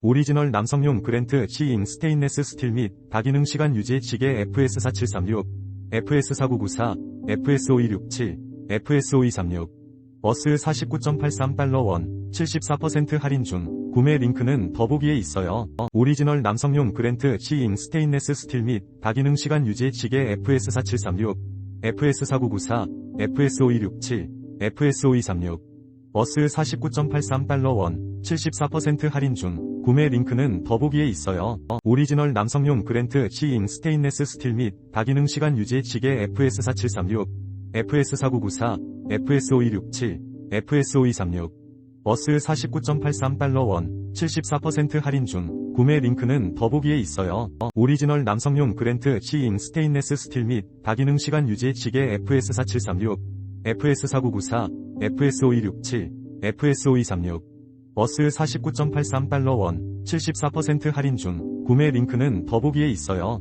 오리지널 남성용 그랜트 C인 스테인레스 스틸 및 다기능 시간 유지 지게 FS4736, FS4994, FS5267, FS5236, 버스 49.83달러 원, 74% 할인 중, 구매 링크는 더보기에 있어요. 오리지널 남성용 그랜트 C인 스테인레스 스틸 및 다기능 시간 유지 지게 FS4736, FS4994, FS5267, FS5236, 버스 49.83달러 원, 74% 할인 중, 구매 링크는 더보기에 있어요. 오리지널 남성용 그랜트 C인 스테인레스 스틸 및 다기능 시간 유지 지게 FS4736, FS4994, FS5267, FS5236, 버스 49.83달러 원, 74% 할인 중, 구매 링크는 더보기에 있어요. 오리지널 남성용 그랜트 C인 스테인레스 스틸 및 다기능 시간 유지 지게 FS4736, FS4994, FS5267, FS5236, 버스 49.83달러 원, 74% 할인 중, 구매 링크는 더보기에 있어요.